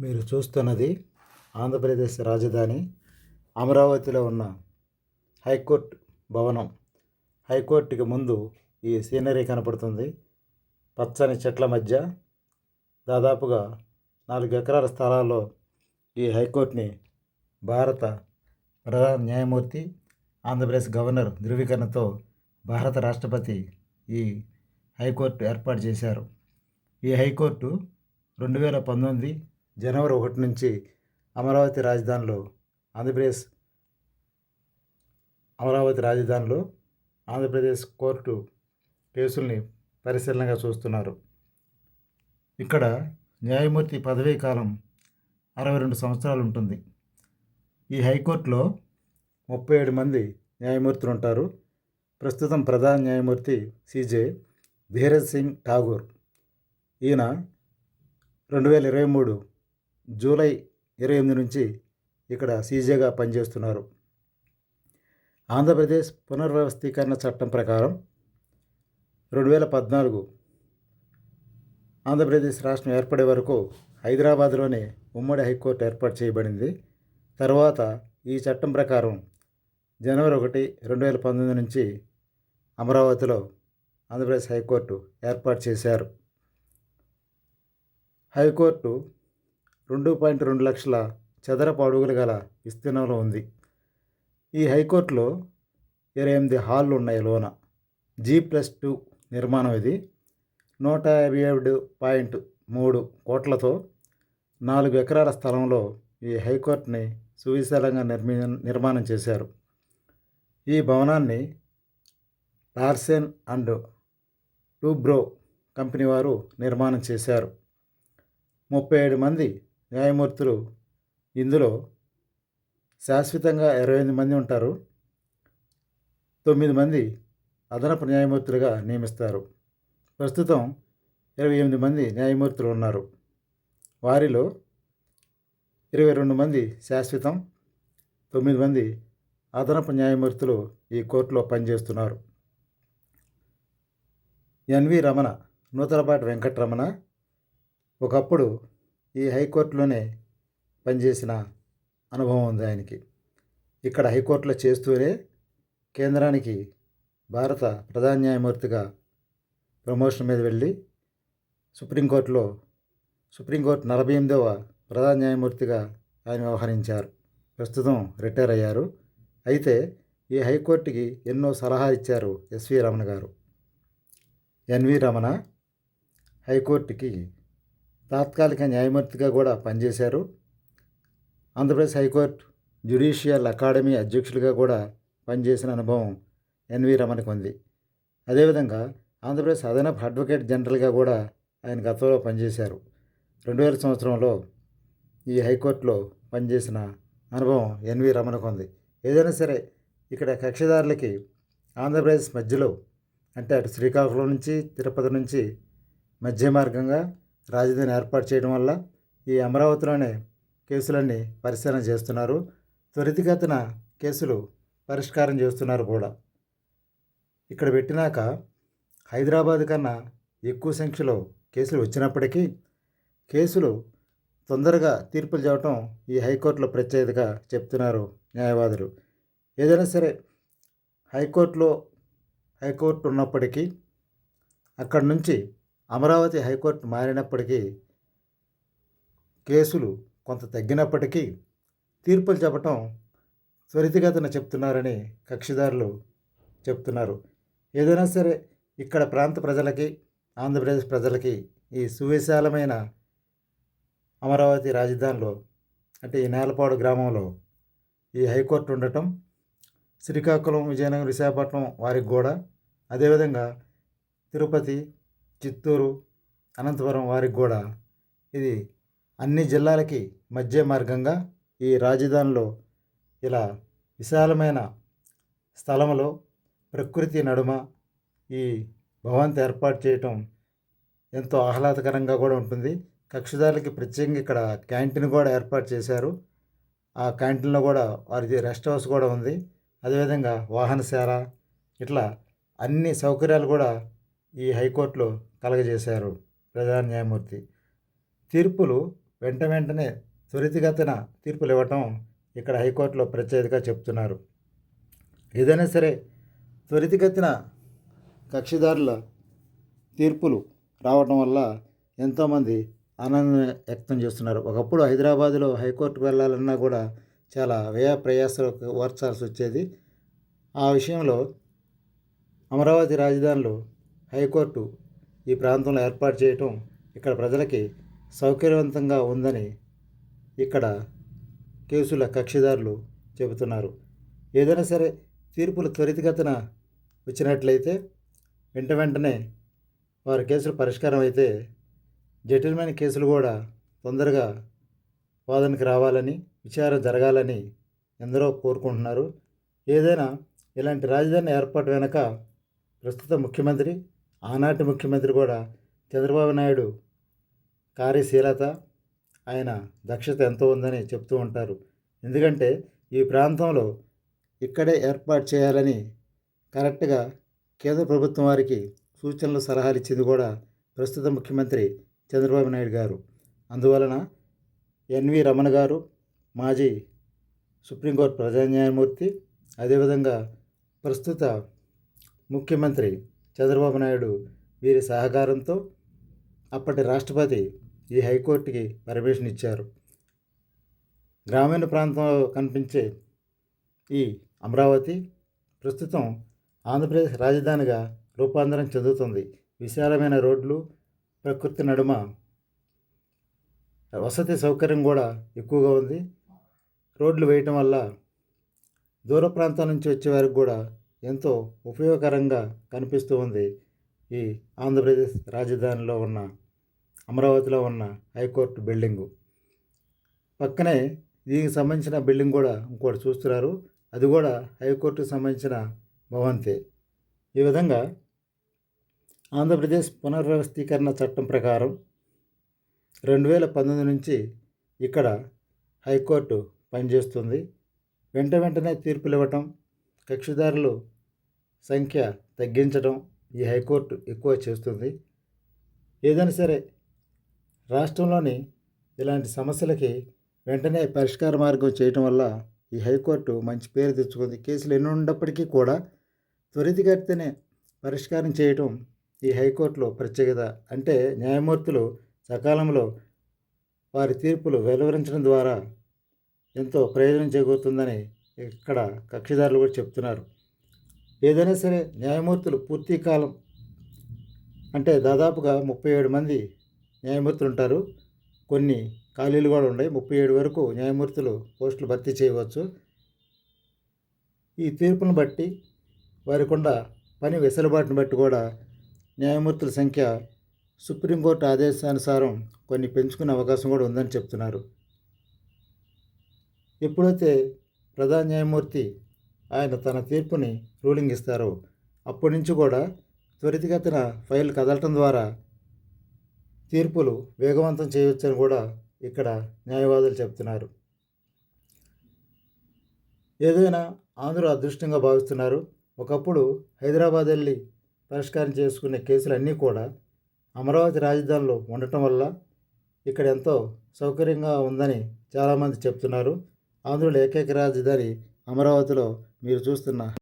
మీరు చూస్తున్నది ఆంధ్రప్రదేశ్ రాజధాని అమరావతిలో ఉన్న హైకోర్టు భవనం. హైకోర్టుకి ముందు ఈ సీనరీ కనపడుతుంది. పచ్చని చెట్ల మధ్య దాదాపుగా నాలుగు ఎకరాల స్థలాల్లో ఈ హైకోర్టుని భారత ప్రధాన న్యాయమూర్తి ఆంధ్రప్రదేశ్ గవర్నర్ ధృవీకరణతో భారత రాష్ట్రపతి ఈ హైకోర్టు ఏర్పాటు చేశారు. ఈ హైకోర్టు రెండు వేల పంతొమ్మిది జనవరి ఒకటి నుంచి అమరావతి రాజధానిలో ఆంధ్రప్రదేశ్ అమరావతి రాజధానిలో ఆంధ్రప్రదేశ్ కోర్టు కేసుల్ని పరిశీలనగా చూస్తున్నారు. ఇక్కడ న్యాయమూర్తి పదవీ కాలం అరవై రెండు సంవత్సరాలు ఉంటుంది. ఈ హైకోర్టులో ముప్పై ఏడు మంది న్యాయమూర్తులు ఉంటారు ప్రస్తుతం ప్రధాన న్యాయమూర్తి సిజే ధీరజ్ సింగ్ ఠాగూర్. ఈయన రెండు వేల ఇరవై మూడు జూలై ఇరవై ఎనిమిది నుంచి ఇక్కడ సీజేగా పనిచేస్తున్నారు. ఆంధ్రప్రదేశ్ పునర్వ్యవస్థీకరణ చట్టం ప్రకారం రెండు వేల పద్నాలుగు ఆంధ్రప్రదేశ్ రాష్ట్రం ఏర్పడే వరకు హైదరాబాద్లోనే ఉమ్మడి హైకోర్టు ఏర్పాటు చేయబడింది. తర్వాత ఈ చట్టం ప్రకారం జనవరి ఒకటి రెండు వేల పంతొమ్మిది నుంచి అమరావతిలో ఆంధ్రప్రదేశ్ హైకోర్టు ఏర్పాటు చేశారు. హైకోర్టు రెండు పాయింట్ రెండు లక్షల చదరపు అడుగులు గల విస్తీర్ణంలో ఉంది. ఈ హైకోర్టులో ఇరవై ఎనిమిది హాళ్ళు ఉన్నాయి లోన. జీ ప్లస్ టూ నిర్మాణం ఇది. నూట యాభై ఏడు పాయింట్ మూడు కోట్లతో నాలుగు ఎకరాల స్థలంలో ఈ హైకోర్టుని సువిశాలంగా నిర్మి నిర్మాణం చేశారు. ఈ భవనాన్ని టార్సెన్ అండ్ టూబ్రో కంపెనీ వారు నిర్మాణం చేశారు. ముప్పై ఏడు మంది న్యాయమూర్తులు ఇందులో శాశ్వతంగా ఇరవై ఎనిమిది మంది ఉంటారు. తొమ్మిది మంది అదనపు న్యాయమూర్తులుగా నియమిస్తారు. ప్రస్తుతం ఇరవై ఎనిమిది మంది న్యాయమూర్తులు ఉన్నారు. వారిలో ఇరవై రెండు మంది శాశ్వతం తొమ్మిది మంది అదనపు న్యాయమూర్తులు ఈ కోర్టులో పనిచేస్తున్నారు. ఎన్వి రమణ నూతలపాటి వెంకటరమణ ఒకప్పుడు ఈ హైకోర్టులోనే పనిచేసిన అనుభవం ఉంది ఆయనకి. ఇక్కడ హైకోర్టులో చేస్తూనే కేంద్రానికి భారత ప్రధాన న్యాయమూర్తిగా ప్రమోషన్ మీద వెళ్ళి సుప్రీంకోర్టులో సుప్రీంకోర్టు నలభై ఎనిమిదవ ప్రధాన న్యాయమూర్తిగా ఆయన వ్యవహరించారు. ప్రస్తుతం రిటైర్ అయ్యారు. అయితే ఈ హైకోర్టుకి ఎన్నో సలహా ఇచ్చారు ఎస్వి రమణ గారు. ఎన్వి రమణ హైకోర్టుకి తాత్కాలిక న్యాయమూర్తిగా కూడా పనిచేశారు. ఆంధ్రప్రదేశ్ హైకోర్టు జ్యుడిషియల్ అకాడమీ అధ్యక్షులుగా కూడా పనిచేసిన అనుభవం ఎన్వి రమణకు ఉంది. అదేవిధంగా ఆంధ్రప్రదేశ్ అదనపు అడ్వకేట్ జనరల్గా కూడా ఆయన గతంలో పనిచేశారు. రెండు వేల సంవత్సరంలో ఈ హైకోర్టులో పనిచేసిన అనుభవం ఎన్వి రమణకు ఉంది. ఏదైనా సరే ఇక్కడ కక్షిదారులకి ఆంధ్రప్రదేశ్ మధ్యలో అంటే అటు శ్రీకాకుళం నుంచి తిరుపతి నుంచి మధ్య మార్గంగా రాజధాని ఏర్పాటు చేయడం వల్ల ఈ అమరావతిలోనే కేసులన్నీ పరిశీలన చేస్తున్నారు. త్వరితగతిన కేసులు పరిష్కారం చేస్తున్నారు కూడా. ఇక్కడ పెట్టినాక హైదరాబాద్ కన్నా ఎక్కువ సంఖ్యలో కేసులు వచ్చినప్పటికీ కేసులు తొందరగా తీర్పులు చెప్పడం ఈ హైకోర్టులో ప్రత్యేకతగా చెప్తున్నారు న్యాయవాదులు. ఏదైనా సరే హైకోర్టులో హైకోర్టు ఉన్నప్పటికీ అక్కడి నుంచి అమరావతి హైకోర్టు మారినప్పటికీ కేసులు కొంత తగ్గినప్పటికీ తీర్పులు చెప్పటం త్వరితగతిన చెప్తున్నారని కక్షిదారులు చెప్తున్నారు. ఏదైనా సరే ఇక్కడ ప్రాంత ప్రజలకి ఆంధ్రప్రదేశ్ ప్రజలకి ఈ సువిశాలమైన అమరావతి రాజధానిలో అంటే ఈ నేలపాడు గ్రామంలో ఈ హైకోర్టు ఉండటం శ్రీకాకుళం విజయనగరం విశాఖపట్నం వారికి కూడా అదేవిధంగా తిరుపతి చిత్తూరు అనంతపురం వారికి కూడా ఇది అన్ని జిల్లాలకి మధ్య మార్గంగా ఈ రాజధానిలో ఇలా విశాలమైన స్థలంలో ప్రకృతి నడుమ ఈ భవంతి ఏర్పాటు చేయటం ఎంతో ఆహ్లాదకరంగా కూడా ఉంటుంది. కక్షిదారులకి ప్రత్యేకంగా ఇక్కడ క్యాంటీన్ కూడా ఏర్పాటు చేశారు. ఆ క్యాంటీన్లో కూడా వారిది రెస్ట్ హౌస్ కూడా ఉంది. అదేవిధంగా వాహనశాల ఇట్లా అన్ని సౌకర్యాలు కూడా ఈ హైకోర్టులో కలగజేశారు ప్రధాన న్యాయమూర్తి. తీర్పులు వెంట వెంటనే త్వరితగతిన తీర్పులు ఇవ్వటం ఇక్కడ హైకోర్టులో ప్రత్యేకగా చెప్తున్నారు. ఏదైనా సరే త్వరితగతిన కక్షిదారుల తీర్పులు రావటం వల్ల ఎంతోమంది ఆనందం వ్యక్తం చేస్తున్నారు. ఒకప్పుడు హైదరాబాదులో హైకోర్టుకు వెళ్ళాలన్నా కూడా చాలా వ్యయ ప్రయాసాలు ఓర్చాల్సి వచ్చేది. ఆ విషయంలో అమరావతి రాజధానిలో హైకోర్టు ఈ ప్రాంతంలో ఏర్పాటు చేయటం ఇక్కడ ప్రజలకి సౌకర్యవంతంగా ఉందని ఇక్కడ కేసుల కక్షిదారులు చెబుతున్నారు. ఏదైనా సరే తీర్పులు త్వరితగతిన వచ్చినట్లయితే వెంట వెంటనే వారి కేసులు పరిష్కారం అయితే జటిలమైన కేసులు కూడా తొందరగా వాదనకి రావాలని విచారణ జరగాలని ఎందరో కోరుకుంటున్నారు. ఏదైనా ఇలాంటి రాజధాని ఏర్పాటు వెనక ప్రస్తుత ముఖ్యమంత్రి ఆనాటి ముఖ్యమంత్రి కూడా చంద్రబాబు నాయుడు కార్యశీలత ఆయన దక్షత ఎంతో ఉందని చెప్తూ ఉంటారు. ఎందుకంటే ఈ ప్రాంతంలో ఇక్కడే ఏర్పాటు చేయాలని కరెక్ట్గా కేంద్ర ప్రభుత్వం వారికి సూచనలు సలహాలు ఇచ్చింది కూడా ప్రస్తుత ముఖ్యమంత్రి చంద్రబాబు నాయుడు గారు. అందువలన ఎన్వి రమణ గారు మాజీ సుప్రీంకోర్టు ప్రధాన న్యాయమూర్తి అదేవిధంగా ప్రస్తుత ముఖ్యమంత్రి చంద్రబాబు నాయుడు వీరి సహకారంతో అప్పటి రాష్ట్రపతి ఈ హైకోర్టుకి పర్మిషన్ ఇచ్చారు. గ్రామీణ ప్రాంతంలో కనిపించే ఈ అమరావతి ప్రస్తుతం ఆంధ్రప్రదేశ్ రాజధానిగా రూపాంతరం చెందుతుంది. విశాలమైన రోడ్లు ప్రకృతి నడుమ వసతి సౌకర్యం కూడా ఎక్కువగా ఉంది. రోడ్లు వేయటం వల్ల దూర ప్రాంతం నుంచి వచ్చే వారికి కూడా ఎంతో ఉపయోగకరంగా కనిపిస్తూ ఉంది ఈ ఆంధ్రప్రదేశ్ రాజధానిలో ఉన్న అమరావతిలో ఉన్న హైకోర్టు బిల్డింగు. పక్కనే దీనికి సంబంధించిన బిల్డింగ్ కూడా ఇంకోటి చూస్తున్నారు. అది కూడా హైకోర్టుకు సంబంధించిన భవంతే. ఈ విధంగా ఆంధ్రప్రదేశ్ పునర్వ్యవస్థీకరణ చట్టం ప్రకారం రెండు వేల పంతొమ్మిది నుంచి ఇక్కడ హైకోర్టు పనిచేస్తుంది. వెంట వెంటనే తీర్పులు ఇవ్వటం కక్షిదారులు సంఖ్య తగ్గించడం ఈ హైకోర్టు ఎక్కువ చేస్తుంది. ఏదైనా సరే రాష్ట్రంలోని ఇలాంటి సమస్యలకి వెంటనే పరిష్కార మార్గం చేయటం వల్ల ఈ హైకోర్టు మంచి పేరు తెచ్చుకుంది. కేసులు ఎన్ని ఉన్నప్పటికీ కూడా త్వరితగతినే పరిష్కారం చేయటం ఈ హైకోర్టులో ప్రత్యేకత. అంటే న్యాయమూర్తులు సకాలంలో వారి తీర్పులు వెలువరించడం ద్వారా ఎంతో ప్రయోజనం చేకూరుతుందని ఇక్కడ కక్షిదారులు కూడా చెప్తున్నారు. ఏదైనా సరే న్యాయమూర్తులు పూర్తి కాలం అంటే దాదాపుగా ముప్పై ఏడు మంది న్యాయమూర్తులు ఉంటారు. కొన్ని ఖాళీలు కూడా ఉన్నాయి. ముప్పై ఏడు వరకు న్యాయమూర్తులు పోస్టులు భర్తీ చేయవచ్చు. ఈ తీర్పును బట్టి వారికొండ పని వెసులుబాటును బట్టి కూడా న్యాయమూర్తుల సంఖ్య సుప్రీంకోర్టు ఆదేశానుసారం కొన్ని పెంచుకునే అవకాశం కూడా ఉందని చెప్తున్నారు. ఎప్పుడైతే ప్రధాన న్యాయమూర్తి ఆయన తన తీర్పుని రూలింగ్ ఇస్తారు. అప్పటి నుంచి కూడా త్వరితగతిన ఫైల్ కదలటం ద్వారా తీర్పులు వేగవంతం చేయవచ్చని కూడా ఇక్కడ న్యాయవాదులు చెప్తున్నారు. ఏదైనా ఆంధ్ర అదృష్టంగా భావిస్తున్నారు. ఒకప్పుడు హైదరాబాద్ వెళ్ళి పరిష్కారం చేసుకునే కేసులన్నీ కూడా అమరావతి రాజధానిలో ఉండటం వల్ల ఇక్కడ ఎంతో సౌకర్యంగా ఉందని చాలామంది చెప్తున్నారు. ఆంధ్రుల ఏకైక రాజధాని అమరావతిలో మీరు చూస్తున్న